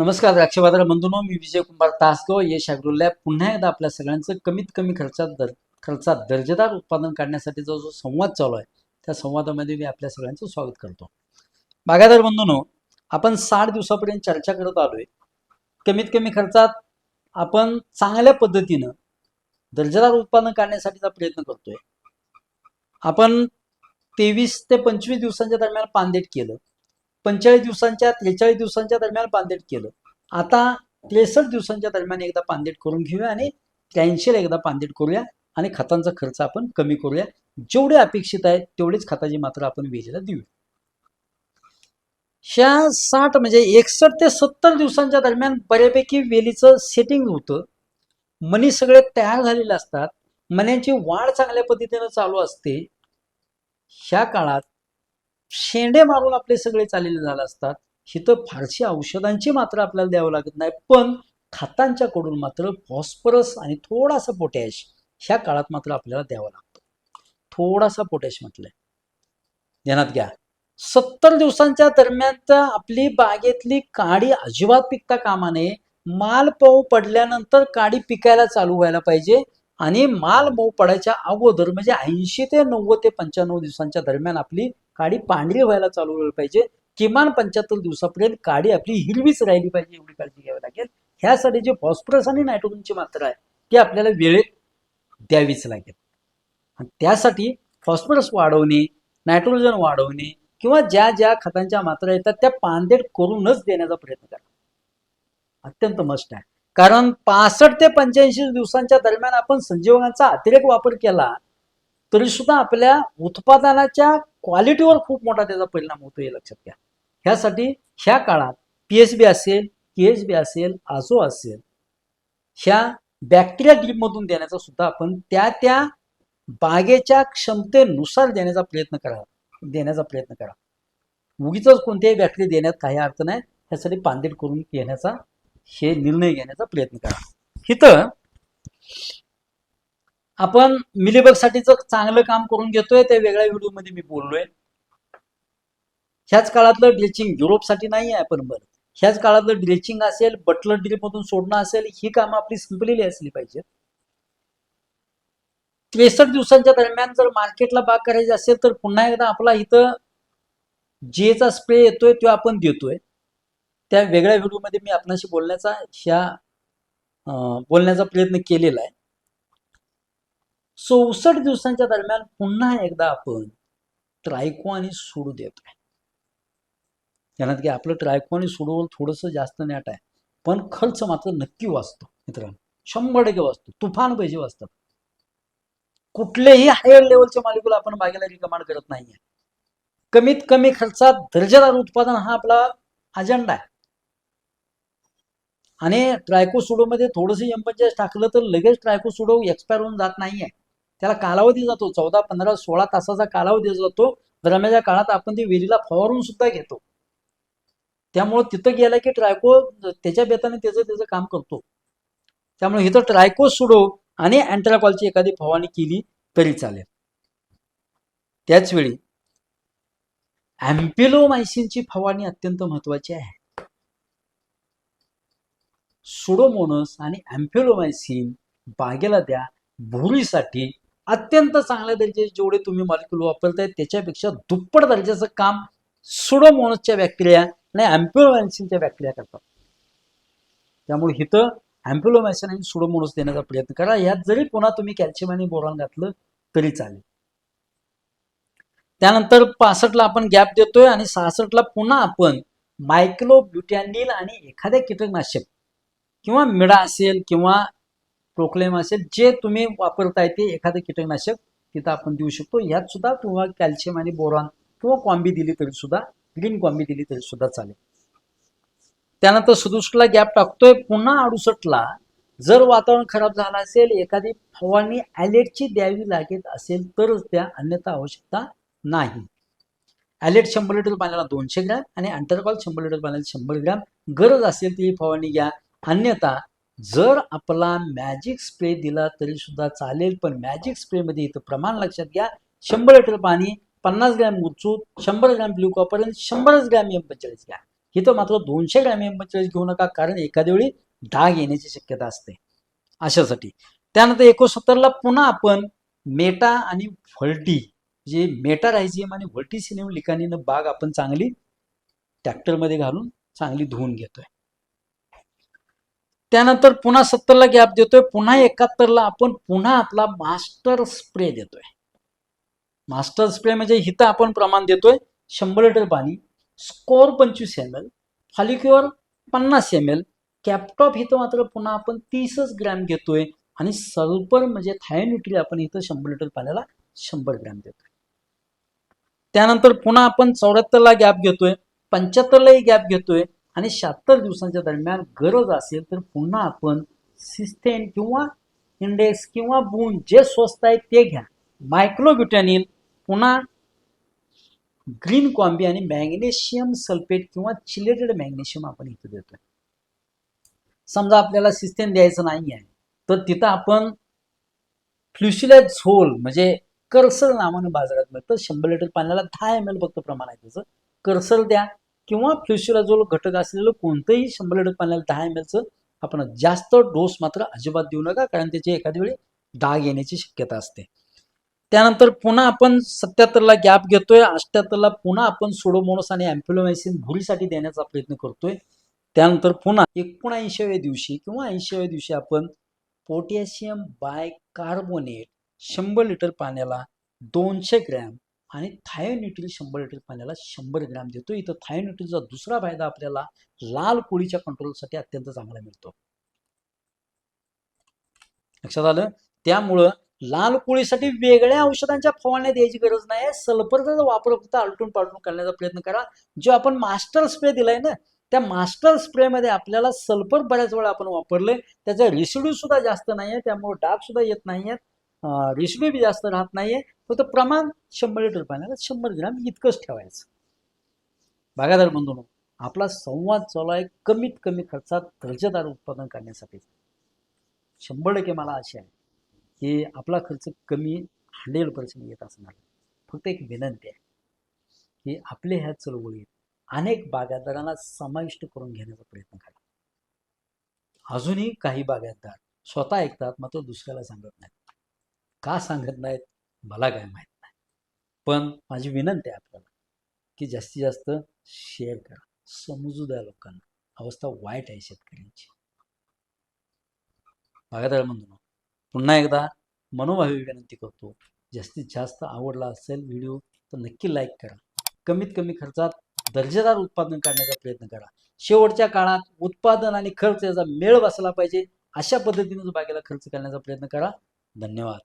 नमस्कार द्राक्षबाजार बंधूनो मी विजय कुमार तासगाव. यश ॲग्रोलॅब पुन्हा एकदा आपल्या सगळ्यांचं कमीत कमी खर्चात दर खर्चात दर्जेदार उत्पादन काढण्यासाठीचा जो संवाद चालू आहे त्या संवादामध्ये मी आपल्या सगळ्यांचं स्वागत करतो. बागायदार बंधूनो आपण साठ दिवसापर्यंत चर्चा करत आलोय. कमीत कमी खर्चात आपण चांगल्या पद्धतीनं दर्जेदार उत्पादन काढण्यासाठीचा प्रयत्न करतोय. आपण तेवीस ते पंचवीस दिवसांच्या दरम्यान पानदेट केलं. पंचेचाळीस दिवसांच्या त्रेचाळीस दिवसांच्या दरम्यान पानदेट केलं. आता त्रेसष्ट दिवसांच्या दरम्यान एकदा पानदेट करून घेऊया आणि त्र्याऐंशीला एकदा पानदेट करूया आणि खतांचा खर्च आपण कमी करूया. जेवढे अपेक्षित आहे तेवढीच खताची मात्रा आपण वेलीला देऊया. ह्या साठ म्हणजे एकसष्ट ते सत्तर दिवसांच्या दरम्यान बऱ्यापैकी वेलीचं सेटिंग होतं. मनी सगळे तयार झालेले असतात. मण्यांची वाढ चांगल्या पद्धतीनं चालू असते. ह्या काळात शेंडे मारून आपले सगळे चाललेले झाले असतात. इथं फारशी औषधांची मात्र आपल्याला द्यावं लागत नाही. पण खतांच्याकडून मात्र फॉस्फरस आणि थोडासा पोटॅश ह्या काळात मात्र आपल्याला द्यावा लागतो. थोडासा पोटॅश म्हटलंय. ध्यानात घ्या. सत्तर दिवसांच्या दरम्यान तर आपली बागेतली काडी अजिबात पिकता कामा नये. माल पाऊ पडल्यानंतर काडी पिकायला चालू व्हायला पाहिजे. आणि माल मऊ पडायच्या अगोदर म्हणजे ऐंशी ते नव्वद ते पंच्याण्णव दिवसांच्या दरम्यान आपली काडी पांढरी व्हायला चालू व्हायला पाहिजे. किमान पंच्याहत्तर दिवसापर्यंत काडी आपली हिरवीच राहिली पाहिजे एवढी काळजी घ्यावी लागेल. ह्यासाठी जे फॉस्फरस आणि नायट्रोजनची मात्रा आहे ती आपल्याला वेळेत द्यावीच लागेल. आणि त्यासाठी फॉस्फरस वाढवणे नायट्रोजन वाढवणे किंवा ज्या ज्या खतांच्या मात्रा येतात त्या पानदेट करूनच देण्याचा प्रयत्न करा. अत्यंत मस्त आहे. कारण पासष्ट ते पंच्याऐंशी दिवसांच्या दरम्यान आपण संजीवनाचा अतिरेक वापर केला तरी सुद्धा आपल्या उत्पादनाच्या क्वालिटीवर खूप मोठा त्याचा परिणाम होतो हे लक्षात घ्या. ह्यासाठी ह्या काळात पी एच बी असेल के एच बी असेल आसो असेल ह्या बॅक्टेरिया ड्रीपमधून देण्याचा सुद्धा आपण त्या त्या बागेच्या क्षमतेनुसार देण्याचा प्रयत्न करा देण्याचा प्रयत्न करा. उगीच कोणत्याही बॅक्टेरिया देण्यात काही अर्थ नाही. ह्यासाठी पांदेट करून घेण्याचा हे निर्णय घेण्याचा प्रयत्न करा. इथं आपण मिलीबग साठीचं चांगलं काम करून घेतोय त्या वेगळ्या व्हिडिओमध्ये मी बोललोय. ह्याच काळातलं ड्रेचिंग युरोपसाठी नाही आहे आपण बरं. ह्याच काळातलं ड्रेचिंग असेल बटलर ड्रिलमधून सोडणं असेल ही कामं आपली संपलेली असली पाहिजेत. त्रेसष्ट दिवसांच्या दरम्यान जर मार्केटला बाग करायची असेल तर पुन्हा एकदा आपला इथं जेचा स्प्रे येतोय तो आपण देतोय. त्या वेगळ्या व्हिडिओमध्ये मी आपणाशी बोलण्याचा ह्या बोलण्याचा प्रयत्न केलेला आहे. चौसष्ट दिवसांच्या दरम्यान पुन्हा एकदा आपण ट्रायको आणि सोडू देतोय त्यानंतर की आपलं ट्रायको आणि सोडूवर थोडंसं जास्त नॅट आहे. पण खर्च मात्र नक्की वाचतो मित्रांनो. शंभर टक्के वाचतो. तुफान पैसे वाचतात. कुठलेही हायर लेवलचे मालिकुल आपण बागेला रिकमांड करत नाहीये. कमीत कमी खर्चात दर्जेदार उत्पादन हा आपला अजेंडा आहे. आणि ट्रायको सुडोमध्ये थोडंसं एम टाकलं तर लगेच ट्रायको सुडो एक्सपायर होऊन जात नाहीये. त्याला कालावधी जातो चौदा पंधरा सोळा तासाचा कालावधी जातो. दरम्यानच्या काळात आपण ती विहिरीला फवारून सुद्धा घेतो. त्यामुळं तिथं गेलं की ट्रायको त्याच्या बेताने त्याचं त्याचं काम करतो. त्यामुळे इथं ट्रायको सुडो आणि अँट्राकॉलची एखादी फवारणी केली तरी चालेल. त्याच वेळी अँपिलोमायसिनची फवारणी अत्यंत महत्वाची आहे. सुडोमोनस आणि अँफिलोमायसिन बागेला द्या भुरीसाठी अत्यंत चांगल्या दर्जाचे जेवढे तुम्ही मॉलिक्युल वापरताय त्याच्यापेक्षा दुप्पट दर्जाचं काम सुडोमोनसच्या बॅक्टेरिया आणि अँप्युलोमॅन्सिनच्या बॅक्टेरिया करतात. त्यामुळे इथं अँप्युलोमॅसिन आणि सुडोमोनस देण्याचा प्रयत्न करा. यात जरी पुन्हा तुम्ही कॅल्शियम आणि बोरॉन घातलं तरी चालेल. त्यानंतर पासष्टला आपण गॅप देतोय आणि सहासष्टला पुन्हा आपण मायक्लो ब्युटॅनिल आणि एखाद्या कीटकनाशक किंवा मिडा असेल किंवा प्रोक्लेम असेल जे तुम्ही वापरताय ते एखादं कीटकनाशक तिथं आपण देऊ शकतो. यात सुद्धा तुम्हाला कॅल्शियम आणि बोरॉन किंवा कॉम्बी दिली तरी सुद्धा ग्रीन कॉम्बी दिली तरी सुद्धा चालेल. त्यानंतर सदुसष्टला गॅप टाकतोय. पुन्हा अडुसष्टला जर वातावरण खराब झालं असेल एखादी फवारणी ॲलेटची द्यावी लागेल असेल तरच त्या अन्यथा आवश्यकता नाही. ॲलेट शंभर लिटर पाण्याला दोनशे ग्रॅम आणि अंटरकॉल शंभर लिटर पाण्याला शंभर ग्रॅम. गरज असेल ती फवारणी घ्या. अन्यथा जर आपला मॅजिक स्प्रे दिला तरी सुद्धा चालेल पण मॅजिक स्प्रेमध्ये इथं प्रमाण लक्षात घ्या. शंभर लिटर पाणी पन्नास ग्रॅम मुरचूत शंभर ग्रॅम ब्ल्यू कॉपर आणि शंभरच ग्रॅम एम पंचेचाळीस घ्या. इथं मात्र दोनशे ग्रॅम एम घेऊ नका कारण एखाद्या वेळी डाग येण्याची शक्यता असते. अशासाठी. त्यानंतर एकोणसत्तरला पुन्हा आपण मेटा आणि व्हल्टी जे मेटा रायझियम आणि व्हल्टी सिनेम लिकानीनं बाग आपण चांगली ट्रॅक्टरमध्ये घालून चांगली धुवून घेतोय. त्यानंतर पुन्हा सत्तरला गॅप देतोय पुन्हा एकाहत्तरला आपण पुन्हा आपला मास्टर स्प्रे देतोय. मास्टर स्प्रे म्हणजे हिथं आपण प्रमाण देतोय शंभर लिटर पाणी स्कोर पंचवीस एम एल फॉलिक्युअर पन्नास एम एल कॅपटॉप इथं मात्र पुन्हा आपण तीसच ग्रॅम घेतोय आणि सल्फर म्हणजे थायन्युट्री आपण इथं शंभर लिटर पाण्याला शंभर ग्रॅम देतोय. त्यानंतर पुन्हा आपण चौऱ्याहत्तरला गॅप घेतोय पंच्याहत्तरलाही गॅप घेतोय आणि शहात्तर दिवसांच्या दरम्यान गरज असेल तर पुन्हा आपण सिस्टेन किंवा इंडेक्स किंवा बून जे स्वस्त आहे ते घ्या. मायक्रोब्युटॅनिल पुन्हा ग्रीन कॉम्बी आणि मॅग्नेशियम सल्फेट किंवा चिलेटेड मॅग्नेशियम आपण इथे देतोय. समजा आपल्याला सिस्टेम द्यायचं नाही आहे तर तिथं आपण फ्ल्युशिलाय झोल म्हणजे कर्सल नावाने बाजारात मिळतं. शंभर लिटर पाण्याला दहा एम एल फक्त प्रमाण आहे त्याचं. कर्सल द्या. किंवा फ्ल्युशिलाझोल घटक असलेलं कोणतंही शंभर लिटर पाण्याला दहा एम एलचं आपण जास्त डोस मात्र अजिबात देऊ नका कारण त्याची एखाद्या वेळी डाग येण्याची शक्यता असते. त्यानंतर पुन्हा आपण सत्याहत्तरला गॅप घेतोय अष्ट्याहत्तरला पुन्हा आपण सोडोमोनस आणि अँप्युलोमायसिन भुरीसाठी देण्याचा प्रयत्न करतोय. त्यानंतर पुन्हा एकोणऐंशीव्या दिवशी किंवा ऐंशीव्या दिवशी आपण पोटॅशियम बाय कार्बोनेट शंभर लिटर पाण्याला दोनशे ग्रॅम आणि थायोन्युट्रिल शंभर लिटर पाण्याला शंभर ग्रॅम देतो. इथं थायोन्युट्रिलचा दुसरा फायदा आपल्याला लाल कोळीच्या कंट्रोलसाठी अत्यंत चांगला मिळतो. लक्षात आलं? त्यामुळं लाल कोळीसाठी वेगळ्या औषधांच्या फवारण्या द्यायची गरज नाही. सल्फरचा वापर फक्त आलटून पालटून करण्याचा प्रयत्न करा. जो आपण मास्टर स्प्रे दिलाय ना त्या मास्टर स्प्रेमध्ये आपल्याला सल्फर बऱ्याच वेळा आपण वापरले त्याचा रिसिड्यू सुद्धा जास्त नाही आहे त्यामुळे डाग सुद्धा येत नाही आहेत रेशमी बी जास्त राहत नाहीये. फक्त प्रमाण शंभर लिटर पाण्याला शंभर ग्रॅम इतकंच ठेवायचं. बागादार बंधून आपला संवाद चालू आहे कमीत कमी खर्चात दर्जेदार उत्पादन करण्यासाठी. शंभर टक्के मला अशी आहे की आपला खर्च कमी हंड्रेड पर्सेंट येत असणार. फक्त एक विनंती आहे की आपल्या ह्या चळवळीत अनेक बागायतदारांना समाविष्ट करून घेण्याचा प्रयत्न करा. अजूनही काही बागायतदार स्वतः ऐकतात मात्र दुसऱ्याला सांगत नाहीत. का सांगत नाहीत? मला काय माहीत नाही. पण माझी विनंती आहे आपल्याला की जास्तीत जास्त शेअर करा. समजू द्या लोकांना. अवस्था वाईट आहे शेतकऱ्यांची. बागायतदार म्हणतो पुन्हा एकदा मनोभावी विनंती करतो. जास्तीत जास्त आवडला असेल व्हिडिओ तर नक्की लाईक करा. कमीत कमी खर्चात दर्जेदार उत्पादन करण्याचा प्रयत्न करा. शेवटच्या काळात उत्पादन आणि खर्च याचा मेळ बसला पाहिजे. अशा पद्धतीने बागेला खर्च करण्याचा प्रयत्न करा. धन्यवाद.